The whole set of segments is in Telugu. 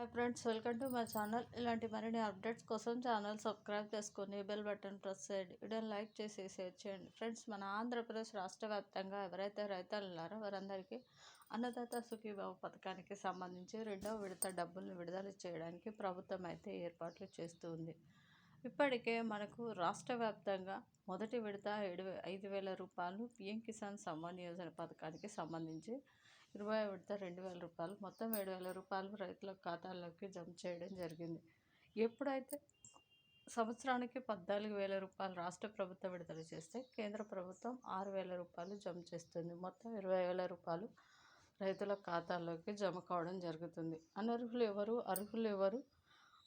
Hi friends welcome to my channel ఇలాంటి మరిన్ని అప్డేట్స్ కోసం ఛానల్ సబ్స్క్రైబ్ చేసుకొని బెల్ బటన్ ప్రెస్ చేయండి. వీడియోని లైక్ చేసి షేర్ చేయండి. ఫ్రెండ్స్ మన ఆంధ్రప్రదేశ్ రాష్ట్ర వ్యాప్తంగా ఎవరైతే రైతులు ఉన్నారో వారందరికీ అన్నదాత సుఖీభావ పథకానికి సంబంధించి రెండవ విడత డబ్బులను విడుదల చేయడానికి ప్రభుత్వం అయితే ఏర్పాట్లు చేస్తూ ఉంది. ఇప్పటికే మనకు రాష్ట్ర వ్యాప్తంగా మొదటి విడత ఏడు ఐదు వేల రూపాయలు పిఎం కిసాన్ సమ్మాన్ యోజన పథకానికి సంబంధించి ఇరవై విడత రెండు వేల రూపాయలు మొత్తం ఏడు వేల రూపాయలు రైతుల ఖాతాల్లోకి జమ చేయడం జరిగింది. ఎప్పుడైతే సంవత్సరానికి పద్నాలుగు వేల రూపాయలు రాష్ట్ర ప్రభుత్వం విడుదల చేస్తే కేంద్ర ప్రభుత్వం ఆరు వేల రూపాయలు జమ చేస్తుంది. మొత్తం ఇరవై వేల రూపాయలు రైతుల ఖాతాల్లోకి జమ కావడం జరుగుతుంది. అనర్హులు ఎవరు? అర్హులు ఎవరు?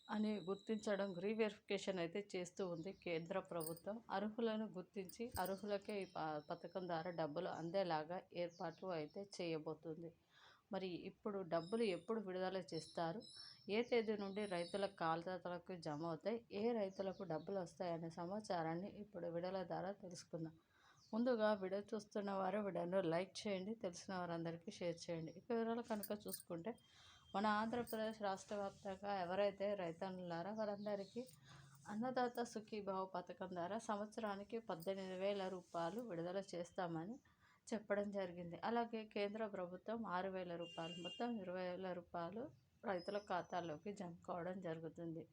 అని గుర్తించడం రీవెరిఫికేషన్ అయితే చేస్తూ ఉంది కేంద్ర ప్రభుత్వం. అర్హులను గుర్తించి అర్హులకే ఈ పథకం ద్వారా డబ్బులు అందేలాగా ఏర్పాట్లు అయితే చేయబోతుంది. మరి ఇప్పుడు డబ్బులు ఎప్పుడు విడుదల చేస్తారు? ఏ తేదీ నుండి రైతుల ఖాతాలకు జమ అవుతాయి? ఏ రైతులకు డబ్బులు వస్తాయనే సమాచారాన్ని ఇప్పుడు విడుదల ద్వారా తెలుసుకుందాం. ముందుగా వీడియో చూస్తున్న వారు వీడియోను లైక్ చేయండి తెలిసిన వారందరికీ షేర్ చేయండి. ఇక వివరాలు కనుక చూసుకుంటే మన ఆంధ్రప్రదేశ్ రాష్ట్ర వ్యాప్తంగా ఎవరైతే రైతన్నులారో వారందరికీ అన్నదాత సుఖీభావ పథకం ద్వారా సంవత్సరానికి పద్దెనిమిది వేల రూపాయలు విడుదల చేస్తామని చెప్పడం జరిగింది. అలాగే కేంద్ర ప్రభుత్వం ఆరు వేల రూపాయలు మొత్తం ఇరవై వేల రూపాయలు రైతుల ఖాతాల్లోకి జమ కావడం జరుగుతుంది.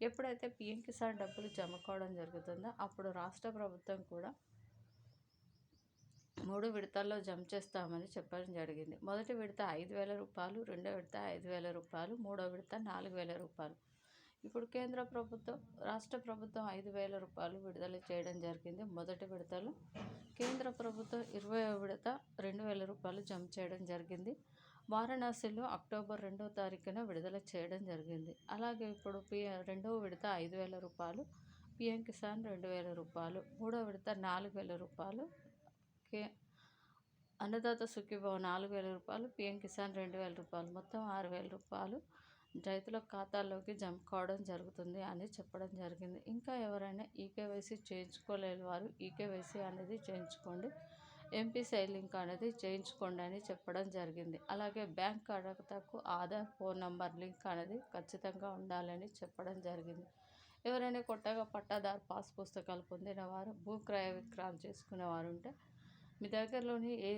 ఎప్పుడైతే పిఎం కిసాన్ డబ్బులు జమ కావడం జరుగుతుందో అప్పుడు రాష్ట్ర ప్రభుత్వం కూడా మూడు విడతల్లో జమ చేస్తామని చెప్పడం జరిగింది. మొదటి విడత ఐదు వేల రూపాయలు రెండో విడత ఐదు వేల రూపాయలు మూడో విడత నాలుగు వేల రూపాయలు. ఇప్పుడు కేంద్ర ప్రభుత్వం రాష్ట్ర ప్రభుత్వం ఐదు వేల రూపాయలు విడుదల చేయడం జరిగింది. మొదటి విడతలో కేంద్ర ప్రభుత్వం ఇరవై విడత రెండు వేల రూపాయలు జమ చేయడం జరిగింది. వారణాసిలో అక్టోబర్ రెండో తారీఖున విడుదల చేయడం జరిగింది. అలాగే ఇప్పుడు పి రెండవ విడత ఐదు వేల రూపాయలు పిఎం కిసాన్ రెండు వేల రూపాయలు మూడో విడత నాలుగు వేల రూపాయలు కే అన్నదాత సుఖీభావ నాలుగు వేల రూపాయలు పిఎం కిసాన్ రెండు వేల రూపాయలు మొత్తం ఆరు వేల రూపాయలు రైతుల ఖాతాల్లోకి జమ కావడం జరుగుతుంది అని చెప్పడం జరిగింది. ఇంకా ఎవరైనా ఈకేవైసీ చేయించుకోలేని వారు ఈకేవైసీ అనేది చేయించుకోండి. ఎంపీ లింక్ అనేది చేయించుకోండి అని చెప్పడం జరిగింది. అలాగే బ్యాంక్ ఖాతాకు ఆధార్ ఫోన్ నంబర్ లింక్ అనేది ఖచ్చితంగా ఉండాలని చెప్పడం జరిగింది. ఎవరైనా కొత్తగా పట్టాదారు పాస్ పుస్తకాలు పొందిన వారు భూ క్రయ విక్రయాలు చేసుకునేవారు ఉంటే మీ దగ్గరలోని ఏ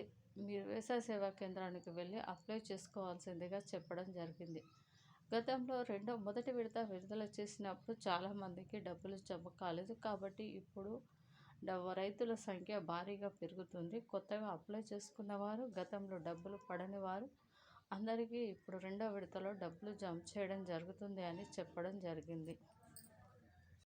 మీరు వ్యవసాయ సేవా కేంద్రానికి వెళ్ళి అప్లై చేసుకోవాల్సిందిగా చెప్పడం జరిగింది. గతంలో రెండో మొదటి విడత విడుదల చేసినప్పుడు చాలామందికి డబ్బులు జమ కాలేదు. కాబట్టి ఇప్పుడు రైతుల సంఖ్య భారీగా పెరుగుతుంది. కొత్తగా అప్లై చేసుకున్నవారు గతంలో డబ్బులు పడని వారు అందరికీ ఇప్పుడు రెండో విడతలో డబ్బులు జమ చేయడం జరుగుతుంది అని చెప్పడం జరిగింది.